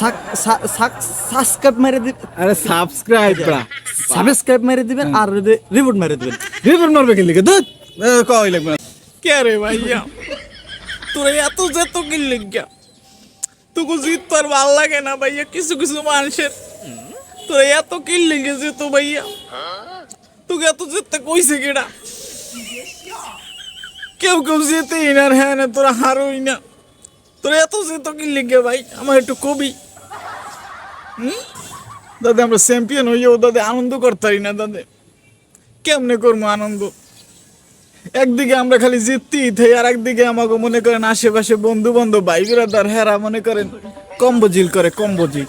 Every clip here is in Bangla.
সাবস্ক্রাইব মেরে দিবেন আরে সাবস্ক্রাইব করা সাবস্ক্রাইব মেরে দিবেন আর রিপোর্ট মেরে দিবেন রিপোর্ট মারবে কি লিখে দুধ কই লাগবে না কে রে ভাইয়া তোরা এত যেত কি লিখিয়া তোকে জিত তোর ভালো লাগে না ভাইয়া কিছু কিছু মানুষের তোরা এত কি লিখে যেত ভাইয়া তোকে এত যেতে কইছে কেডা কেউ কেউ যেতেই না রে হ্যাঁ না তোরা হারোই না তোরা এত যেত কি লিখে ভাই আমার একটু কবি দাদা, আমরা চ্যাম্পিয়ন হইয়াও দাদা আনন্দ করতে পারি না দাদা। কেমনে করব আনন্দ? একদিকে আমরা খালি জিততেই থাই আর একদিকে আমাকে মনে করেন আশেপাশে বন্ধু বান্ধব ভাই বিরাদার হেরা মনে করেন কম্বজিল করে কম্বজিল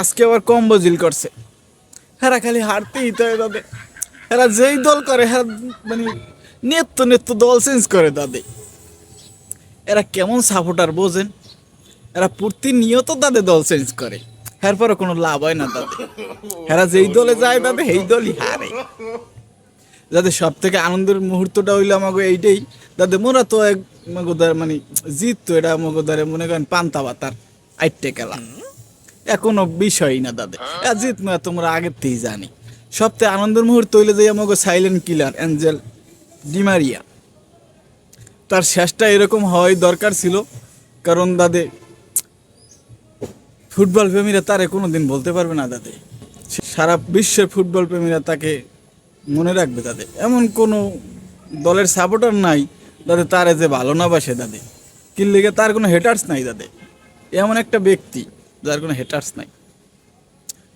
আজকে আবার কম্বজিল করছে। হেরা খালি হারতেই থাই দাদে। হেরা যেই দল করে, হেরা মানে নেত্য নেত্য দল চেঞ্জ করে দাদে। এরা কেমন সাপোর্টার বোঝেন? এরা প্রতিনিয়ত তাদের দল চেঞ্জ করে। এরপরে কোনো লাভ হয় না তাদের। এরা যেই দলে যায়, তাদের সেই দলই হারে। যাতে সব থেকে আনন্দের মুহূর্তটা হইল আমাকে এইটাই। যাতে মোরা তো এক মগোদার মানে জিত তো এটা মগোদারে মনে করেন পান্তা বাতার আইটে খেলা। এখনও বিষয়ই না দাদা জিত না, তোমরা আগের থেকেই জানি। সবথেকে আনন্দের মুহূর্ত হইলে যে আমাকে সাইলেন্ট কিলার অ্যাঞ্জেল ডিমারিয়া তার শেষটা এরকম হওয়াই দরকার ছিল, কারণ দাদে ফুটবল প্রেমীরা তারে কোনো দিন বলতে পারবে না দাদে। সারা বিশ্বের ফুটবল প্রেমীরা তাকে মনে রাখবে তাদের এমন কোনো দলের সাপোর্টার নাই, দাদে তারে যে ভালো না বাসে দাদে। কিল্লিগে তার কোনো হেটার্স নাই দাদে। এমন একটা ব্যক্তি যার কোনো হেটার্স নাই।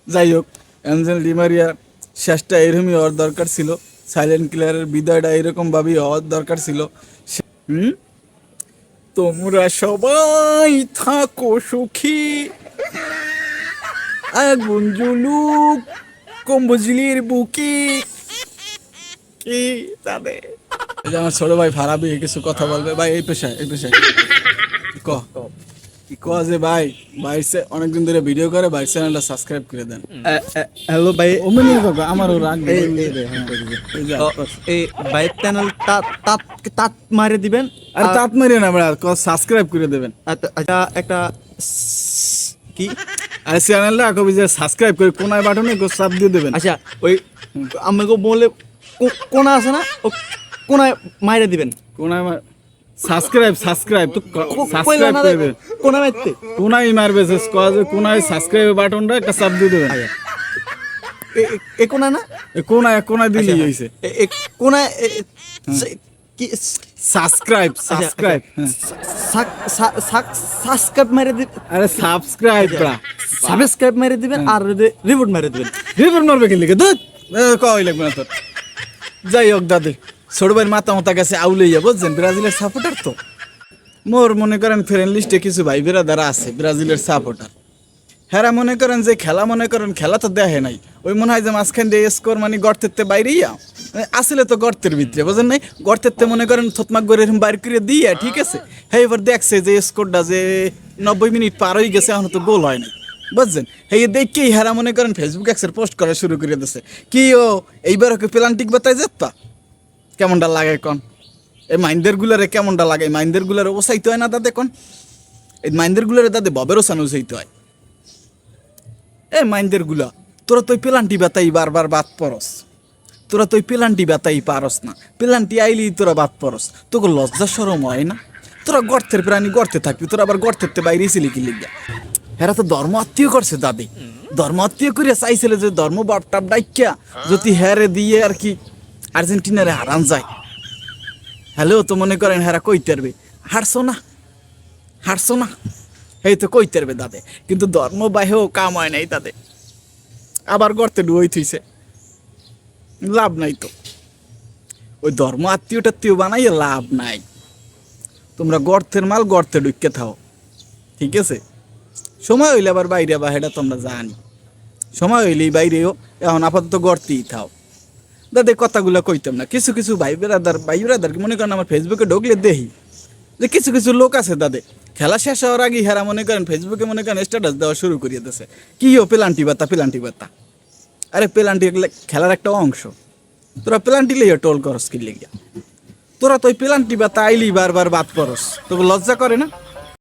যাই হোক, অ্যাঞ্জেল ডিমারিয়া শেষটা এরকমই হওয়ার দরকার ছিল। সাইলেন্ট কিলারের বিদায়টা এরকমভাবেই হওয়ার দরকার ছিল। হুম? তোমরা সবাই থাকো সুখী। জুলুক কম্বজিলির বুকি কি তাদের এই আমার ছোট ভাই ফারাবি কিছু কথা বলবে? ভাই এই পেশায় এই পেশায়। ক? কি ক যে ভাই সে অনেকদিন ধরে ভিডিও করে ভাইয়ের চ্যানেলটা সাবস্ক্রাইব করে দেন। হ্যালো ভাই। ওমেনি কাকা আমারও রাগ এই- এই- এই যে, এই বাইক চ্যানেল তাত তাত মারে দিবেন? আর তাত মারি না আমরা সাবস্ক্রাইব করে দেবেন। একটা একটা স- কি? আর চ্যানেলটা কবি যে সাবস্ক্রাইব করে কোনায় বাটনে চাপ দিয়ে দেবেন। আচ্ছা ওই আমাকে বলে কোনা আছে না? ও কোনায় মাইরে দিবেন। কোনায় সাবস্ক্রাইব সাবস্ক্রাইব তো সাবস্ক্রাইব করে দেবেন। কোনা মারতে কোনায় মারবে যে কোনায় সাবস্ক্রাইব বাটনটা একটা চাপ দিয়ে দেবেন। এ কোনা না? এ কোনায় কোনায় দিলেই হয়েছে এ- এ কোনায় এ- এ- সে- কি সাবস্ক্রাইব আচ্ছা, সাবস্ক্রাইব সাবস্ক্রাইব মেরে আরে সাবস্ক্রাইব করা সাবস্ক্রাইব মেরে দিবেন আর রিপোর্ট মেরে দিবেন। রিপোর্ট মারবে কি লিখে দুধ কই লাগবে না তোর। যাই হোক দাদু ছোট ভাইয়ের মাথা মাথা গেছে আউলাইয়া বুঝছেন? ব্রাজিলের সাপোর্টার তো। মোর মনে করেন ফ্রেন্ড লিস্টে কিছু ভাই বেরাদারা আছে ব্রাজিলের সাপোর্টার হেরা মনে করেন যে খেলা মনে করেন খেলা তো দেখে নাই। ওই মনে হয় যে মাঝখান দিয়ে স্কোর মানে গর্তের তে বাইরেই আসলে তো গর্তের ভিতরে বুঝেন নাই? গর্তের তে মনে করেন থতমাক করে বাইর করে দিয়ে ঠিক আছে? হ্যাঁ এবার দেখছে যে স্কোরটা যে নব্বই মিনিট পার হয়ে গেছে এখন তো গোল হয় নাই। বুঝছেন? এই দেখেই হেরা মনে করেন ফেসবুক এক্সের পোস্ট করা শুরু করে দিছে। কি ও এইবার ওকে প্লান্টিক বাতায় যেত কেমনটা লাগে কন? এই মাইন্ডের গুলারে কেমনটা লাগে? এই মাইন্ডের গুলারে ওসাইতে হয় না দাদে কন? এই মাইন্ডের গুলারে দাদে ববের ওসানো ওসাইতে হয়। এই মাইন্ডেরগুলা, তোরা তো পেলান্টি বাতাই বারবার বাদ পরস তোরা তুই পেলান্টি বাতাই পারস না। পেলান্টি আইলি তোরা বাদ পরস তোকে লজ্জা সরম হয় না? তোরা গর্তের প্রাণী গর্তে থাকবি, তোরা আবার গর্তের তে বাইরে ছিলি কি লিগা? হেরা তো ধর্ম আত্মীয় করছে দাদি। ধর্ম আত্মীয় করিয়া চাইছিল যে ধর্ম বাপটাপ ডাইকিয়া, যদি হেরে দিয়ে আর কি আর্জেন্টিনারে হারান যায়। হ্যালো, তো মনে করেন হেরা কইতে পারবে হারছো না হারছো না। এই তো কইতে পারবে দাদে? কিন্তু ধর্ম বাহেও কাম হয় নাই তাদের আবার গর্তে ডুবই থইছে। লাভ নাই তো। ওই ধর্ম আত্মীয় টাত্মীয় বানাই লাভ নাই। তোমরা গর্তের মাল গর্তে ঢুকে থাও। ঠিক আছে? সময় হইলে আবার বাইরে বা হেটা তোমরা জানি। সময় হইলেই বাইরেও এখন আপাতত গর্তেই থাও। দাদা কথাগুলো কইতাম না। কিছু কিছু ভাই বেড়াদার ভাই বেড়াদার মনে করেন আমার ফেসবুকে ঢুকলে দেখি যে কিছু কিছু লোক আছে দাদে। খেলা শেষ হওয়ার আগে হেরা মনে করেন ফেসবুকে মনে করেন স্ট্যাটাস দেওয়া শুরু করিয়ে দিয়েছে। কি ও পেলান্টি বাতা পেলান্টি বাতা। আরে পেলান্টি খেলার একটা অংশ। তোরা পেলান্টি লিয়ে টোল করস কি লিগিয়া তোরা তো ওই পেলান্টি বাতা আইলি বারবার বাদ করস তোকে লজ্জা করে না?